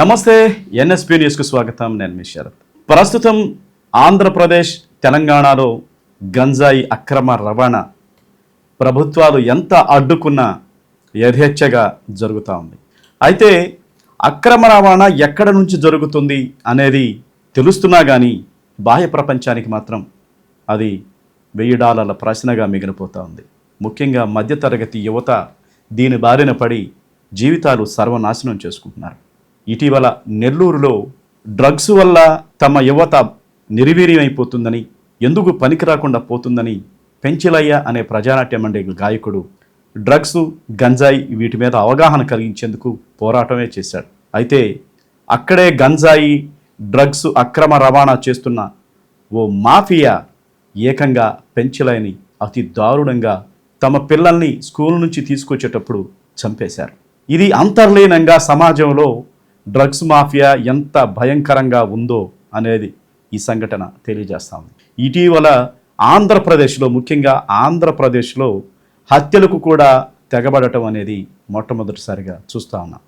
నమస్తే ఎన్ఎస్పి న్యూస్కు స్వాగతం. నేను మీ శరత్. ప్రస్తుతం ఆంధ్రప్రదేశ్ తెలంగాణలో గంజాయి అక్రమ రవాణా ప్రభుత్వాలు ఎంత అడ్డుకున్నా యథేచ్ఛగా జరుగుతూ ఉంది. అయితే అక్రమ రవాణా ఎక్కడ నుంచి జరుగుతుంది అనేది తెలుస్తున్నా కానీ బాహ్య ప్రపంచానికి మాత్రం అది వెయ్యి డాలర్ల ప్రశ్నగా మిగిలిపోతూ ఉంది. ముఖ్యంగా మధ్యతరగతి యువత దీని బారిన పడి జీవితాలు సర్వనాశనం చేసుకుంటున్నారు. ఇటీవల నెల్లూరులో డ్రగ్స్ వల్ల తమ యువత నిర్వీర్యమైపోతుందని ఎందుకు పనికి రాకుండా పోతుందని పెంచిలయ్య అనే ప్రజానాట్య మండలి గాయకుడు డ్రగ్స్ గంజాయి వీటి మీద అవగాహన కలిగించేందుకు పోరాటమే చేశాడు. అయితే అక్కడే గంజాయి డ్రగ్స్ అక్రమ రవాణా చేస్తున్న ఓ మాఫియా ఏకంగా పెంచలేని అతి దారుణంగా తమ పిల్లల్ని స్కూల్ నుంచి తీసుకొచ్చేటప్పుడు చంపేశారు. ఇది అంతర్లీనంగా సమాజంలో డ్రగ్స్ మాఫియా ఎంత భయంకరంగా ఉందో అనేది ఈ సంఘటన తెలియజేస్తా ఉంది ఇటీవల ఆంధ్రప్రదేశ్లో ముఖ్యంగా ఆంధ్రప్రదేశ్లో హత్యలకు కూడా తెగబడటం అనేది మొట్టమొదటిసారిగా చూస్తా ఉన్నాం.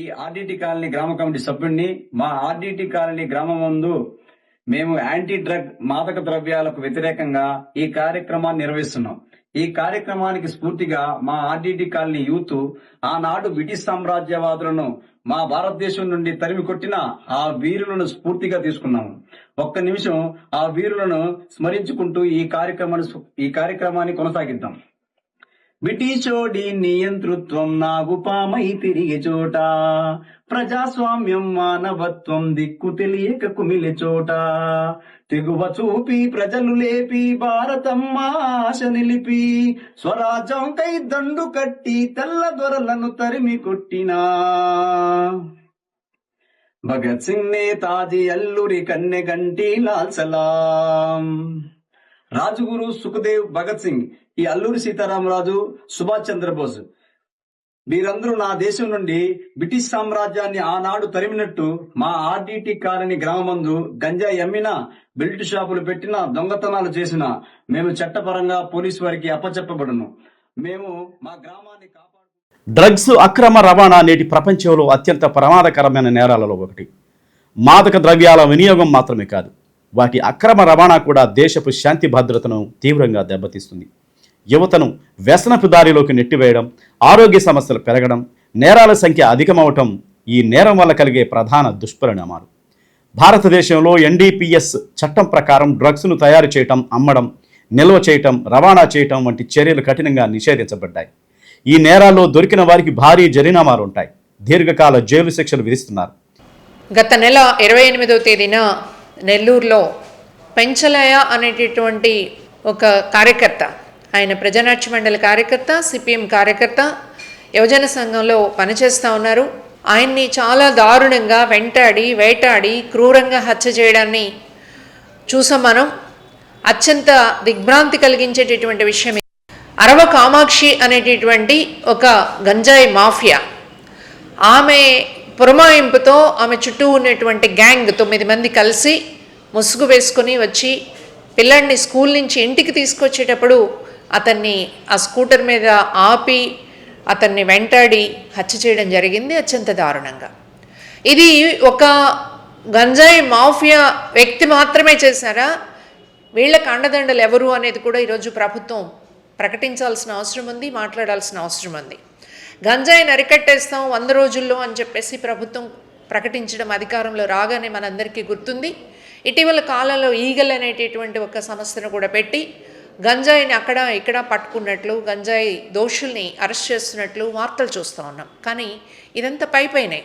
ఈ ఆర్డిటి కాలనీ గ్రామ కమిటీ సభ్యుడిని మా ఆర్డిటి కాలనీ గ్రామం ముందు మేము యాంటీ డ్రగ్ మాదక ద్రవ్యాలకు వ్యతిరేకంగా ఈ కార్యక్రమాన్ని నిర్వహిస్తున్నాం. ఈ కార్యక్రమానికి స్ఫూర్తిగా మా ఆర్డిటి కాలనీ యూత్ ఆనాడు బ్రిటిష్ సామ్రాజ్యవాదులను మా భారతదేశం నుండి తరిమి కొట్టిన ఆ వీరులను స్ఫూర్తిగా తీసుకున్నాము. ఒక్క నిమిషం ఆ వీరులను స్మరించుకుంటూ ఈ కార్యక్రమాన్ని ఈ కార్యక్రమాన్ని కొనసాగిద్దాం. బ్రిటిషోడి నియంతృత్వం నాగుపామై తిరిగే చోట. ప్రజాస్వామ్యం మానవత్వం దిక్కు తెలియక కుమిలి చోట. తెగువ చూపి ప్రజలు లేపి భారతమ్మ ఆశ నిలిపి. స్వరాజ్యం కై దండు కట్టి తెల్ల దొరలను తరిమి కొట్టినా. భగత్ సింగ్ నేతాజీ అల్లురి కన్నె గంటి లాల్ సలాం. రాజుగురు సుఖదేవ్ భగత్ సింగ్ ఈ అల్లూరి సీతారామరాజు సుభాష్ చంద్రబోస్. వీరందరూ నా దేశం నుండి బ్రిటిష్ సామ్రాజ్యాన్ని ఆనాడు తరిమినట్టు మా ఆర్డిటి కాలనీ గ్రామమందు గంజా ఎమ్మినా బెల్ట్ షాపులు పెట్టినా దొంగతనాలు చేసినా మేము చట్టపరంగా పోలీసు వారికి అప్పచెప్పబడును. మేము మా గ్రామాన్ని కాపాడు డ్రగ్స్ అక్రమ రవాణా నేటి ప్రపంచంలో అత్యంత ప్రమాదకరమైన నేరాలలో ఒకటి. మాదక ద్రవ్యాల వినియోగం మాత్రమే కాదు వాటి అక్రమ రవాణా కూడా దేశపు శాంతి భద్రతను తీవ్రంగా దెబ్బతీస్తుంది. యువతను వ్యసనపు దారిలోకి నెట్టివేయడం ఆరోగ్య సమస్యలు పెరగడం నేరాల సంఖ్య అధికమవటం ఈ నేరం వల్ల కలిగే ప్రధాన దుష్పరిణామాలు. భారతదేశంలో ఎన్డీపీఎస్ చట్టం ప్రకారం డ్రగ్స్ను తయారు చేయటం అమ్మడం నిల్వ చేయటం రవాణా చేయటం వంటి చర్యలు కఠినంగా నిషేధించబడ్డాయి. ఈ నేరాల్లో దొరికిన వారికి భారీ జరినామాలు ఉంటాయి దీర్ఘకాల జైలు శిక్షలు విధిస్తున్నారు. గత నెల ఇరవై ఎనిమిదవ తేదీన నెల్లూరులో పెంచలయ అనేటటువంటి ఒక కార్యకర్త ఆయన ప్రజానాట్య మండలి కార్యకర్త సిపిఎం కార్యకర్త యువజన సంఘంలో పనిచేస్తూ ఉన్నారు. ఆయన్ని చాలా దారుణంగా వెంటాడి వేటాడి క్రూరంగా హత్య చేయడాన్ని చూసాం మనం. అత్యంత దిగ్భ్రాంతి కలిగించేటటువంటి విషయం అరవ కామాక్షి అనేటటువంటి ఒక గంజాయి మాఫియా. ఆమె పురమాయింపుతో ఆమె చుట్టూ ఉన్నటువంటి గ్యాంగ్ తొమ్మిది మంది కలిసి ముసుగు వేసుకొని వచ్చి పిల్లాడిని స్కూల్ నుంచి ఇంటికి తీసుకొచ్చేటప్పుడు అతన్ని ఆ స్కూటర్ మీద ఆపి అతన్ని వెంటాడి హత్య చేయడం జరిగింది అత్యంత దారుణంగా. ఇది ఒక గంజాయి మాఫియా వ్యక్తి మాత్రమే చేశారా? వీళ్ళకి అండదండలు ఎవరు అనేది కూడా ఈరోజు ప్రభుత్వం ప్రకటించాల్సిన అవసరం ఉంది మాట్లాడాల్సిన అవసరం ఉంది. గంజాయిని అరికట్టేస్తాం వంద రోజుల్లో అని చెప్పేసి ప్రభుత్వం ప్రకటించడం అధికారంలో రాగానే మనందరికీ గుర్తుంది. ఇటీవల కాలంలో ఈగల్ అనేటటువంటి ఒక సమస్యను కూడా పెట్టి గంజాయిని అక్కడ ఇక్కడ పట్టుకున్నట్లు గంజాయి దోషుల్ని అరెస్ట్ చేస్తున్నట్లు వార్తలు చూస్తూ ఉన్నాం. కానీ ఇదంతా పైపైనే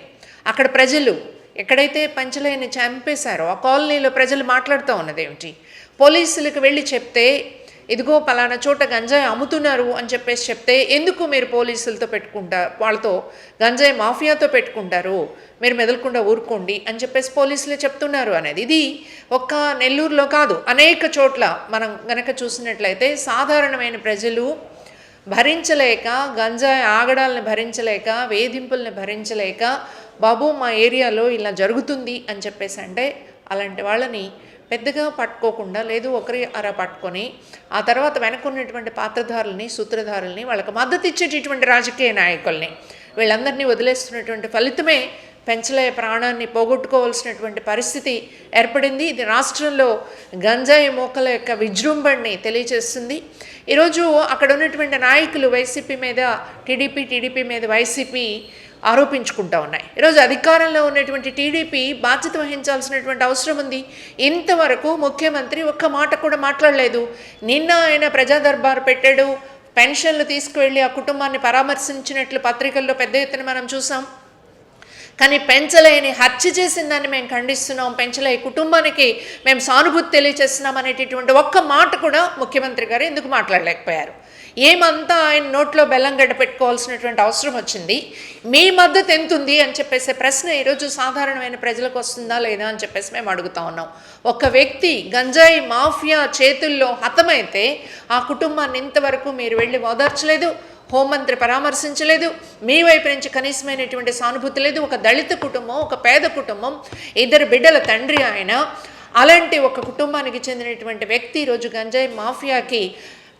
అక్కడ ప్రజలు ఎక్కడైతే పంచలైన చంపేశారో ఆ కాలనీలో ప్రజలు మాట్లాడుతూ ఉన్నదేమిటి? పోలీసులకు వెళ్ళి చెప్తే ఇదిగో పలానా చోట గంజాయి అమ్ముతున్నారు అని చెప్పేసి చెప్తే ఎందుకు మీరు పోలీసులతో పెట్టుకుంటారు వాళ్ళతో గంజాయి మాఫియాతో పెట్టుకుంటారు? మీరు మెదలకుండా ఊరుకోండి అని చెప్పేసి పోలీసులే చెప్తున్నారు అనేది. ఇది ఒక్క నెల్లూరులో కాదు అనేక చోట్ల మనం గనక చూసినట్లయితే సాధారణమైన ప్రజలు భరించలేక గంజాయి ఆగడాలను భరించలేక వేధింపుల్ని భరించలేక బాబు మా ఏరియాలో ఇలా జరుగుతుంది అని చెప్పేసి అంటే అలాంటి వాళ్ళని పెద్దగా పట్టుకోకుండా లేదు ఒకరి అర పట్టుకొని ఆ తర్వాత వెనకున్నటువంటి పాత్రధారుల్ని సూత్రధారుల్ని వాళ్ళకి మద్దతు ఇచ్చేటటువంటి రాజకీయ నాయకుల్ని వీళ్ళందరినీ వదిలేస్తున్నటువంటి ఫలితమే పెంచలే ప్రాణాన్ని పోగొట్టుకోవాల్సినటువంటి పరిస్థితి ఏర్పడింది. ఇది రాష్ట్రంలో గంజాయి మోకల యొక్క విజృంభణని తెలియజేస్తుంది. ఈరోజు అక్కడ ఉన్నటువంటి నాయకులు వైసీపీ మీద టీడీపీ టీడీపీ మీద వైసీపీ ఆరోపించుకుంటా ఉన్నాయి. ఈరోజు అధికారంలో ఉన్నటువంటి టీడీపీ బాధ్యత వహించాల్సినటువంటి అవసరం ఉంది. ఇంతవరకు ముఖ్యమంత్రి ఒక్క మాట కూడా మాట్లాడలేదు. నిన్న ఆయన ప్రజాదర్బార్ పెట్టాడు. పెన్షన్లు తీసుకువెళ్ళి ఆ కుటుంబాన్ని పరామర్శించినట్లు పత్రికల్లో పెద్ద ఎత్తున మనం చూసాం. కానీ పెంచలేని హత్య చేసిన దాన్ని మేము ఖండిస్తున్నాం. పెంచలే కుటుంబానికి మేము సానుభూతి తెలియచేస్తున్నాం అనేటటువంటి ఒక్క మాట కూడా ముఖ్యమంత్రి గారు ఎందుకు మాట్లాడలేకపోయారు? ఏమంతా ఆయన నోట్లో బెల్లం గడ్డ పెట్టుకోవాల్సినటువంటి అవసరం వచ్చింది. మీ మద్దతు ఎంత ఉంది అని చెప్పేసి ప్రశ్న ఈరోజు సాధారణమైన ప్రజలకు వస్తుందా లేదా అని చెప్పేసి మేము అడుగుతా ఉన్నాం. ఒక వ్యక్తి గంజాయి మాఫియా చేతుల్లో హతమైతే ఆ కుటుంబాన్ని ఇంతవరకు మీరు వెళ్ళి ఓదార్చలేదు హోంమంత్రి పరామర్శించలేదు మీ వైపు నుంచి కనీసమైనటువంటి సానుభూతి లేదు ఒక దళిత కుటుంబం ఒక పేద కుటుంబం ఇద్దరు బిడ్డల తండ్రి ఆయన అలాంటి ఒక కుటుంబానికి చెందినటువంటి వ్యక్తి ఈరోజు గంజాయి మాఫియాకి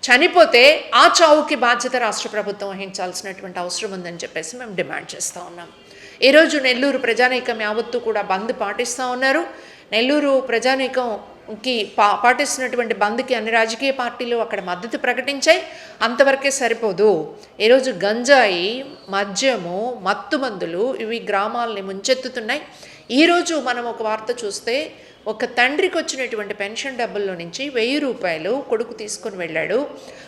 చనిపోతే ఆ చావుకి బాధ్యత రాష్ట్ర ప్రభుత్వం వహించాల్సినటువంటి అవసరం ఉందని చెప్పేసి మేము డిమాండ్ చేస్తూ ఉన్నాం. ఈరోజు నెల్లూరు ప్రజానీకం యావత్తు కూడా బంద్ పాటిస్తూ ఉన్నారు. నెల్లూరు ప్రజానీకంకి పా పాటిస్తున్నటువంటి బంద్కి అన్ని రాజకీయ పార్టీలు అక్కడ మద్దతు ప్రకటించాయి. అంతవరకే సరిపోదు. ఈరోజు గంజాయి మద్యము మత్తు మందులు ఇవి గ్రామాలని ముంచెత్తుతున్నాయి. ఈరోజు మనం ఒక వార్త చూస్తే ఒక తండ్రికి వచ్చినటువంటి పెన్షన్ డబ్బుల్లో నుంచి వెయ్యి రూపాయలు కొడుకు తీసుకొని వెళ్ళాడు.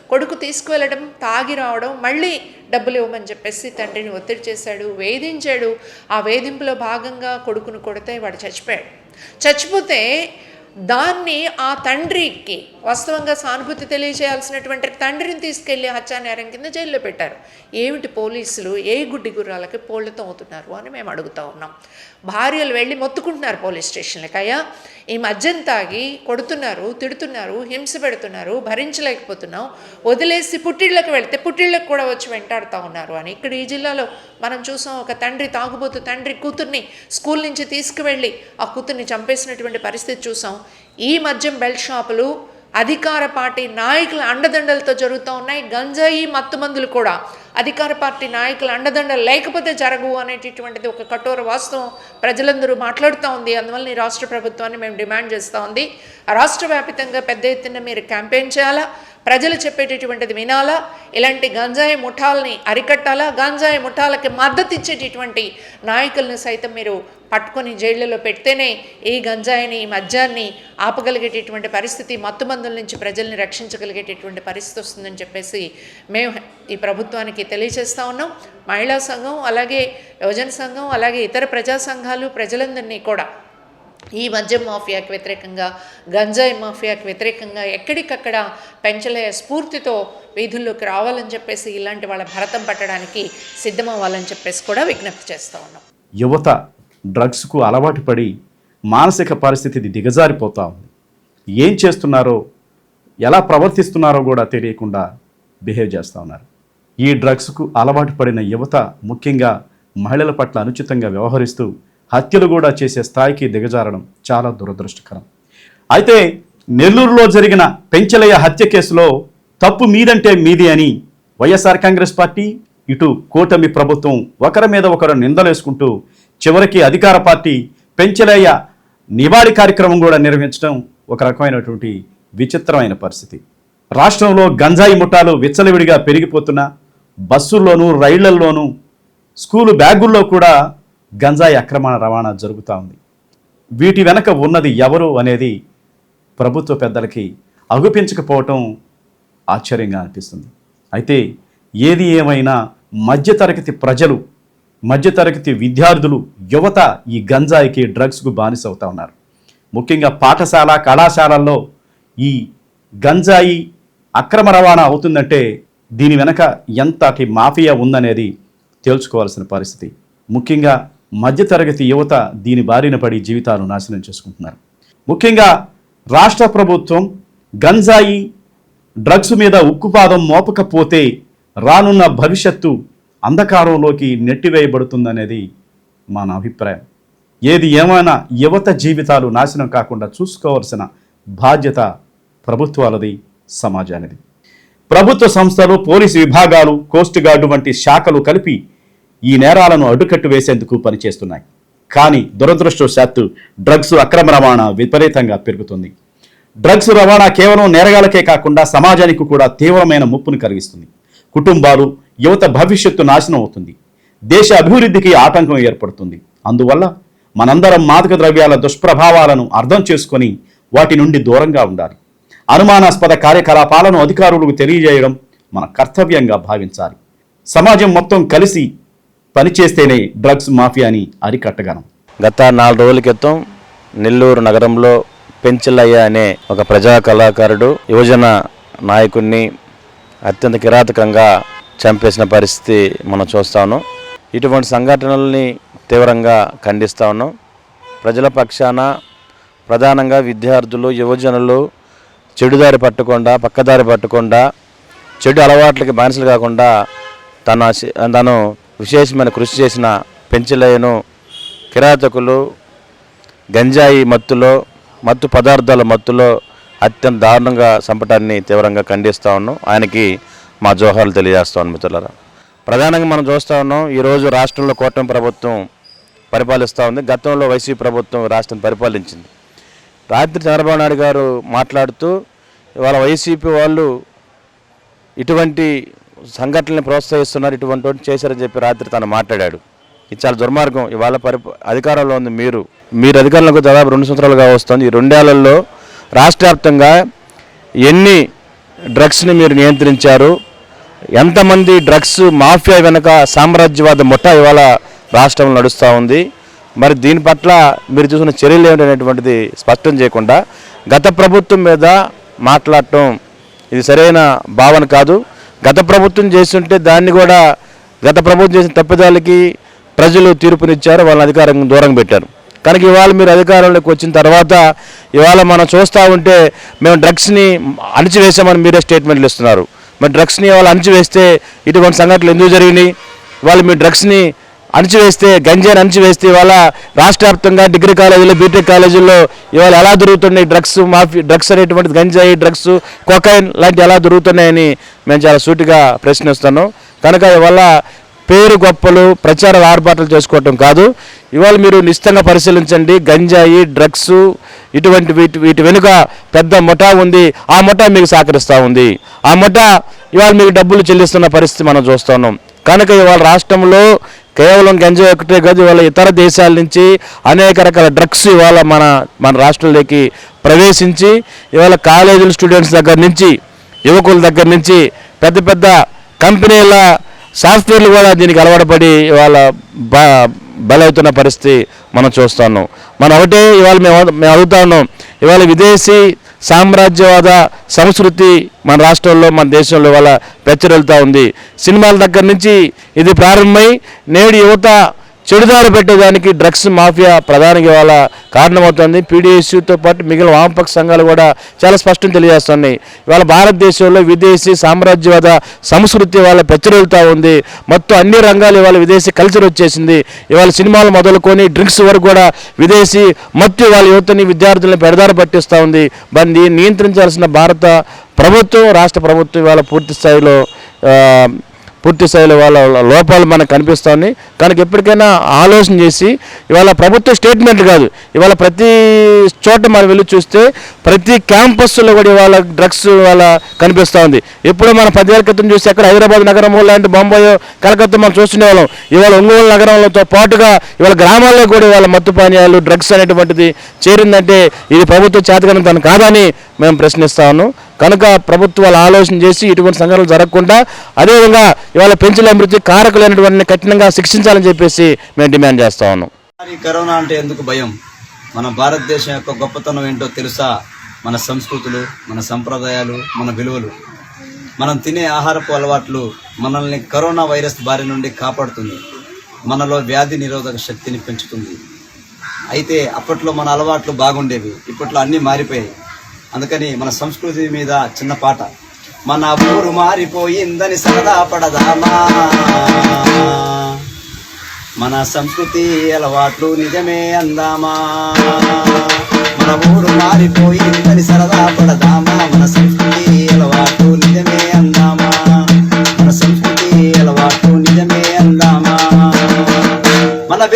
కొడుకు తీసుకువెళ్ళడం తాగి రావడం మళ్ళీ డబ్బులు ఇవ్వమని చెప్పేసి తండ్రిని ఒత్తిడి చేశాడు వేధించాడు. ఆ వేధింపులో భాగంగా కొడుకును కొడితే వాడు చచ్చిపోయాడు. చచ్చిపోతే దాన్ని ఆ తండ్రికి వాస్తవంగా సానుభూతి తెలియజేయాల్సినటువంటి తండ్రిని తీసుకెళ్ళి హత్యానేరం కింద జైల్లో పెట్టారు. ఏమిటి పోలీసులు? ఏ గుడ్డి గుర్రాలకి పోళ్ళతో అవుతున్నారు అని మేము అడుగుతా ఉన్నాం. భార్యలు వెళ్ళి మొత్తుకుంటున్నారు పోలీస్ స్టేషన్లకి. అయ్యా ఈ మద్యం తాగి కొడుతున్నారు తిడుతున్నారు హింస పెడుతున్నారు భరించలేకపోతున్నాం. వదిలేసి పుట్టిళ్ళకి వెళ్తే పుట్టిళ్ళకి కూడా వచ్చి వెంటాడుతూ ఉన్నారు అని. ఇక్కడ ఈ జిల్లాలో మనం చూసాం ఒక తండ్రి తాగుబోతు తండ్రి కూతుర్ని స్కూల్ నుంచి తీసుకువెళ్ళి ఆ కూతుర్ని చంపేసినటువంటి పరిస్థితి చూసాం. ఈ మద్యం బెల్ట్ షాపులు అధికార పార్టీ నాయకుల అండదండలతో జరుగుతూ ఉన్నాయి. గంజాయి మత్తు మందులు కూడా. అధికార పార్టీ నాయకుల అండదండలు లేకపోతే జరగవు అనేటటువంటిది ఒక కఠోర వాస్తవం ప్రజలందరూ మాట్లాడుతూ ఉంది. అందువల్ల ఈ రాష్ట్ర ప్రభుత్వాన్ని మేము డిమాండ్ చేస్తూ ఉంది. రాష్ట్ర వ్యాపితంగా పెద్ద ఎత్తున మీరు క్యాంపెయిన్ చేయాలా? ప్రజలు చెప్పేటటువంటిది వినాలా? ఇలాంటి గంజాయి ముఠాలని అరికట్టాలా? గంజాయి ముఠాలకి మద్దతు ఇచ్చేటటువంటి నాయకులను సైతం మీరు పట్టుకొని జైళ్ళలో పెడితేనే ఈ గంజాయిని ఈ మద్యాన్ని ఆపగలిగేటటువంటి పరిస్థితి మత్తుమందుల నుంచి ప్రజల్ని రక్షించగలిగేటటువంటి పరిస్థితి వస్తుందని చెప్పేసి మేము ఈ ప్రభుత్వానికి తెలియజేస్తా ఉన్నాం. మహిళా సంఘం అలాగే యువజన సంఘం అలాగే ఇతర ప్రజా సంఘాలు ప్రజలందరినీ కూడా ఈ మద్యం మాఫియాకు వ్యతిరేకంగా గంజాయి మాఫియాకి వ్యతిరేకంగా ఎక్కడికక్కడ పెంచలే స్ఫూర్తితో వీధుల్లోకి రావాలని చెప్పేసి ఇలాంటి వాళ్ళ భరతం పట్టడానికి సిద్ధమవ్వాలని చెప్పేసి కూడా విజ్ఞప్తి చేస్తూ ఉన్నాం. యువత డ్రగ్స్కు అలవాటు పడి మానసిక పరిస్థితి దిగజారిపోతా ఉంది. ఏం చేస్తున్నారో ఎలా ప్రవర్తిస్తున్నారో కూడా తెలియకుండా బిహేవ్ చేస్తూ ఉన్నారు. ఈ డ్రగ్స్కు అలవాటు పడిన యువత ముఖ్యంగా మహిళల పట్ల అనుచితంగా వ్యవహరిస్తూ హత్యలు కూడా చేసే స్థాయికి దిగజారడం చాలా దురదృష్టకరం. అయితే నెల్లూరులో జరిగిన పెంచలయ్య హత్య కేసులో తప్పు మీదంటే మీది అని వైఎస్ఆర్ కాంగ్రెస్ పార్టీ ఇటు కూటమి ప్రభుత్వం ఒకరి మీద ఒకరు నిందలేసుకుంటూ చివరికి అధికార పార్టీ పెంచలయ్య నివాళి కార్యక్రమం కూడా నిర్వహించడం ఒక రకమైనటువంటి విచిత్రమైన పరిస్థితి. రాష్ట్రంలో గంజాయి ముఠాలు విచ్చలవిడిగా పెరిగిపోతున్న బస్సుల్లోనూ రైళ్ళల్లోనూ స్కూలు బ్యాగుల్లో కూడా గంజాయి అక్రమ రవాణా జరుగుతూ ఉంది. వీటి వెనక ఉన్నది ఎవరు అనేది ప్రభుత్వ పెద్దలకి అగుపించకపోవటం ఆశ్చర్యంగా అనిపిస్తుంది. అయితే ఏది ఏమైనా మధ్యతరగతి ప్రజలు మధ్యతరగతి విద్యార్థులు యువత ఈ గంజాయికి డ్రగ్స్కు బానిస అవుతా ఉన్నారు. ముఖ్యంగా పాఠశాల కళాశాలల్లో ఈ గంజాయి అక్రమ రవాణా అవుతుందంటే దీని వెనక ఎంతటి మాఫియా ఉందనేది తేల్చుకోవాల్సిన పరిస్థితి. ముఖ్యంగా మధ్యతరగతి యువత దీని బారిన పడి జీవితాలు నాశనం చేసుకుంటున్నారు. ముఖ్యంగా రాష్ట్ర ప్రభుత్వం గంజాయి డ్రగ్స్ మీద ఉక్కుపాదం మోపకపోతే రానున్న భవిష్యత్తు అంధకారంలోకి నెట్టివేయబడుతుందనేది మన అభిప్రాయం. ఏది ఏమైనా యువత జీవితాలు నాశనం కాకుండా చూసుకోవాల్సిన బాధ్యత ప్రభుత్వాలది సమాజానిది. ప్రభుత్వ సంస్థలు పోలీసు విభాగాలు కోస్ట్ గార్డు వంటి శాఖలు కలిపి ఈ నేరాలను అడ్డుకట్టు వేసేందుకు పనిచేస్తున్నాయి. కానీ దురదృష్టవశాత్తు డ్రగ్స్ అక్రమ రవాణా విపరీతంగా పెరుగుతుంది. డ్రగ్స్ రవాణా కేవలం నేరగాలకే కాకుండా సమాజానికి కూడా తీవ్రమైన ముప్పును కలిగిస్తుంది. కుటుంబాలు యువత భవిష్యత్తు నాశనం అవుతుంది. దేశ అభివృద్ధికి ఆటంకం ఏర్పడుతుంది. అందువల్ల మనందరం మాదక ద్రవ్యాల దుష్ప్రభావాలను అర్థం చేసుకొని వాటి నుండి దూరంగా ఉండాలి. అనుమానాస్పద కార్యకలాపాలను అధికారులకు తెలియజేయడం మన కర్తవ్యంగా భావించాలి. సమాజం మొత్తం కలిసి పనిచేస్తేనే డ్రగ్స్ మాఫియాని అరికట్టగలం. గత నాలుగు రోజుల క్రితం నెల్లూరు నగరంలో పెంచలయ్య అనే ఒక ప్రజా కళాకారుడు యువజన నాయకుడిని అత్యంత కిరాతకంగా చంపేసిన పరిస్థితి మనం చూస్తాను. ఇటువంటి సంఘటనల్ని తీవ్రంగా ఖండిస్తా ఉన్నాం. ప్రజల పక్షాన ప్రధానంగా విద్యార్థులు యువజనులు చెడుదారి పట్టకుండా పక్కదారి పట్టకుండా చెడు అలవాట్లకి బానిసలు కాకుండా తన తను విశేషమైన కృషి చేసిన పెంచలేను కిరాతకులు గంజాయి మత్తులో మత్తు పదార్థాల మత్తులో అత్యంత దారుణంగా చంపటాన్ని తీవ్రంగా ఖండిస్తూ ఉన్నాం. ఆయనకి మా జోహాలు తెలియజేస్తా ఉన్నాం మిత్రులారా. ప్రధానంగా మనం చూస్తూ ఉన్నాం ఈరోజు రాష్ట్రంలో కూటమి ప్రభుత్వం పరిపాలిస్తూ ఉంది. గతంలో వైసీపీ ప్రభుత్వం రాష్ట్రం పరిపాలించింది. రాత్రి చంద్రబాబు నాయుడు గారు మాట్లాడుతూ ఇవాళ వైసీపీ వాళ్ళు ఇటువంటి సంఘటనల్ని ప్రోత్సహిస్తున్నారు ఇటువంటి చేశారని చెప్పి రాత్రి తను మాట్లాడాడు. ఇది చాలా దుర్మార్గం. ఇవాళ పరి అధికారంలో ఉంది మీరు. మీరు అధికారంలోకి దాదాపు రెండు సంవత్సరాలుగా వస్తుంది. ఈ రెండేళ్ళలో రాష్ట్ర వ్యాప్తంగా ఎన్ని డ్రగ్స్ని మీరు నియంత్రించారు? ఎంతమంది డ్రగ్స్ మాఫియా వెనుక సామ్రాజ్యవాద ముఠా ఇవాళ రాష్ట్రంలో నడుస్తూ ఉంది? మరి దీని పట్ల మీరు చూసిన చర్యలు ఏమిటనేటువంటిది స్పష్టం చేయకుండా గత ప్రభుత్వం మీద మాట్లాడటం ఇది సరైన భావన కాదు. గత ప్రభుత్వం చేస్తుంటే దాన్ని కూడా గత ప్రభుత్వం చేసిన తప్పిదాలకి ప్రజలు తీర్పునిచ్చారు వాళ్ళని అధికారం దూరం పెట్టారు. కనుక ఇవాళ మీరు అధికారంలోకి వచ్చిన తర్వాత ఇవాళ మనం చూస్తూ ఉంటే మేము డ్రగ్స్ని అణిచివేసామని మీరే స్టేట్మెంట్లు ఇస్తున్నారు. మరి డ్రగ్స్ని ఇవాళ అణిచివేస్తే ఇటువంటి సంఘటనలు ఎందుకు జరిగినాయి? వాళ్ళు మీ డ్రగ్స్ని అణచివేస్తే గంజాయిని అణచివేస్తే ఇవాళ రాష్ట్ర వ్యాప్తంగా డిగ్రీ కాలేజీలో బీటెక్ కాలేజీల్లో ఇవాళ ఎలా దొరుకుతున్నాయి డ్రగ్స్ మాఫీ డ్రగ్స్ అనేటువంటిది గంజాయి డ్రగ్స్ కొకైన్ లాంటివి ఎలా దొరుకుతున్నాయని మేము చాలా సూటిగా ప్రశ్నిస్తాను కనుక ఇవాళ పేరు గొప్పలు ప్రచార ఏర్పాట్లు చేసుకోవటం కాదు. ఇవాళ మీరు నిశ్చితంగా పరిశీలించండి గంజాయి డ్రగ్స్ ఇటువంటి వీటి వీటి వెనుక పెద్ద ముఠా ఉంది. ఆ ముఠా మీకు సహకరిస్తూ ఉంది. ఆ ముఠా ఇవాళ మీకు డబ్బులు చెల్లిస్తున్న పరిస్థితి మనం చూస్తున్నాం. కనుక ఇవాళ రాష్ట్రంలో కేవలం గంజాయి ఒకటే కాదు ఇవాళ ఇతర దేశాల నుంచి అనేక రకాల డ్రగ్స్ ఇవాళ మన మన రాష్ట్రంలోకి ప్రవేశించి ఇవాళ కాలేజీల స్టూడెంట్స్ దగ్గర నుంచి యువకుల దగ్గర నుంచి పెద్ద పెద్ద కంపెనీల సాఫ్ట్వేర్లు కూడా దీనికి అలవాటుపడి ఇవాళ బ బలవుతున్న పరిస్థితి మనం చూస్తున్నాం. మనం ఒకటే ఇవాళ మేము మేము అడుగుతా ఉన్నాం ఇవాళ విదేశీ సామ్రాజ్యవాద సంస్కృతి మన రాష్ట్రంలో మన దేశంలో వల్ల ప్రచురెళ్తూ ఉంది. సినిమాల దగ్గర నుంచి ఇది ప్రారంభమై నేడు యువత చెడుదారు పెట్టేదానికి డ్రగ్స్ మాఫియా ప్రధాన ఇవాళ కారణమవుతుంది. పీడిఎస్యూతో పాటు మిగిలిన వామపక్ష సంఘాలు కూడా చాలా స్పష్టం తెలియజేస్తున్నాయి. ఇవాళ భారతదేశంలో విదేశీ సామ్రాజ్యవాద సంస్కృతి వాళ్ళ పెచ్చరిల్లుతూ ఉంది. మొత్తం అన్ని రంగాలు ఇవాళ విదేశీ కల్చర్ వచ్చేసింది. ఇవాళ సినిమాలు మొదలుకొని డ్రింక్స్ వరకు కూడా విదేశీ మత్తు వాళ్ళ యువతని విద్యార్థులను పెడదారి పట్టిస్తూ ఉంది. మరి నియంత్రించాల్సిన భారత ప్రభుత్వం రాష్ట్ర ప్రభుత్వం ఇవాళ పూర్తి స్థాయిలో పూర్తి స్థాయిలో వాళ్ళ లోపాలు మనకు కనిపిస్తాయి. కనుక ఎప్పటికైనా ఆలోచన చేసి ఇవాళ ప్రభుత్వ స్టేట్మెంట్ కాదు. ఇవాళ ప్రతి చోట మనం వెళ్ళి చూస్తే ప్రతి క్యాంపస్లో కూడా ఇవాళ డ్రగ్స్ ఇవాళ కనిపిస్తూ ఉంది. ఎప్పుడో మన పదివేల క్రితం చూస్తే అక్కడ హైదరాబాద్ నగరంలో లాంటి బొంబాయో కలకత్తా మనం చూస్తుండే వాళ్ళం. ఇవాళ ఒంగోలు నగరంలో పాటుగా ఇవాళ గ్రామాల్లో కూడా ఇవాళ మత్తు పానీయాలు డ్రగ్స్ అనేటువంటిది చేరిందంటే ఇది ప్రభుత్వ చేతకనం తను కాదని మేము ప్రశ్నిస్తాను. కనుక ప్రభుత్వాలు ఆలోచన చేసి ఇటువంటి సంఘటనలు జరగకుండా అదేవిధంగా ఇవాళ పెంచుల అభివృద్ధి కారకులైనటువంటి కఠినంగా శిక్షించాలని చెప్పేసి మేము డిమాండ్ చేస్తా ఉన్నాం ఈ కరోనా అంటే ఎందుకు భయం? మన భారతదేశం యొక్క గొప్పతనం ఏంటో తెలుసా? మన సంస్కృతులు మన సంప్రదాయాలు మన విలువలు. మనం తినే ఆహారపు అలవాట్లు మనల్ని కరోనా వైరస్ బారి నుండి కాపాడుతుంది. మనలో వ్యాధి నిరోధక శక్తిని పెంచుతుంది. అయితే అప్పట్లో మన అలవాట్లు బాగుండేవి. ఇప్పట్లో అన్నీ మారిపోయాయి. అందుకని మన సంస్కృతి మీద చిన్న పాట. మన ఊరు మారిపోయిందని సరదా పడదామా? మన సంస్కృతి అలవాట్లు నిజమే అందామా? మన ఊరు మారిపోయిందని సరదా పడదామా? మన సంస్కృతి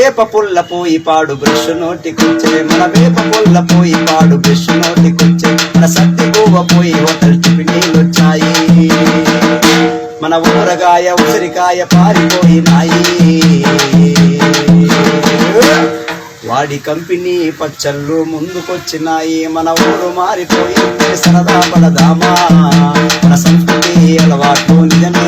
వేప పుల్ల పోయి పాడు బ్రష్ నోటికొచ్చే మన వేప పుల్ల పోయి పాడు బ్రష్ నోటికొచ్చే మన సత్తి గోవ పోయి హోటల్ టిఫినీలు వచ్చాయి మన ఊరగాయ ఉసిరికాయ పారిపోయినాయి. వాడి కంపెనీ పచ్చళ్ళు ముందుకొచ్చినాయి. మన ఊరు మారిపోయింది సరదా పడదామా? మన సంస్కృతి అలవాటు నిజమే.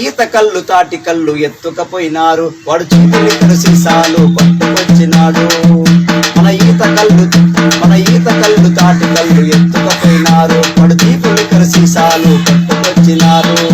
ఈత కళ్ళు తాటి కళ్ళు ఎత్తుకపోయినారు. వాడు చేతులు సీసాలు పట్టుకొచ్చినాడు. మన ఈత కళ్ళు మన ఈత కళ్ళు తాటి కళ్ళు ఎత్తుకపోయినారు. వాడు తీపులు సీసాలు పట్టుకొచ్చినారు.